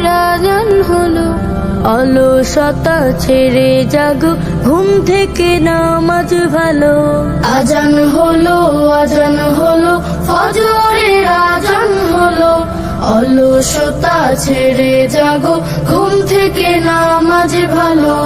রাজন হলো, অলসতা ছেড়ে জাগো, ঘুম থেকে নামাজ ভালো। আজান হলো আজান হলো ফজরে রাজন হলো। অলসতা ছেড়ে জাগো, ঘুম থেকে নামাজ ভালো।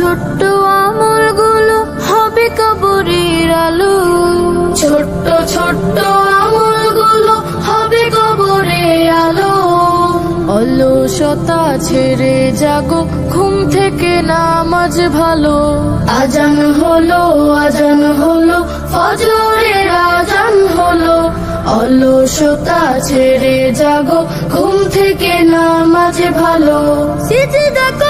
ছোট্ট আমলগুলো হবে কবরের আলো। ছোট্ট ছোট্ট আমলগুলো হবে কবরে আলো। অলসতা ছেড়ে জাগো ঘুম থেকে নামাজ ভালো। আজান হলো আজান হলো ফজরের আজান হলো। অলসতা ছেড়ে জাগো ঘুম থেকে নামাজ ভালো। সিজদা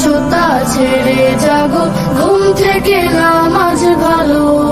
অলসতা ছেড়ে জাগো ঘুম থেকে নামাজ ভালো।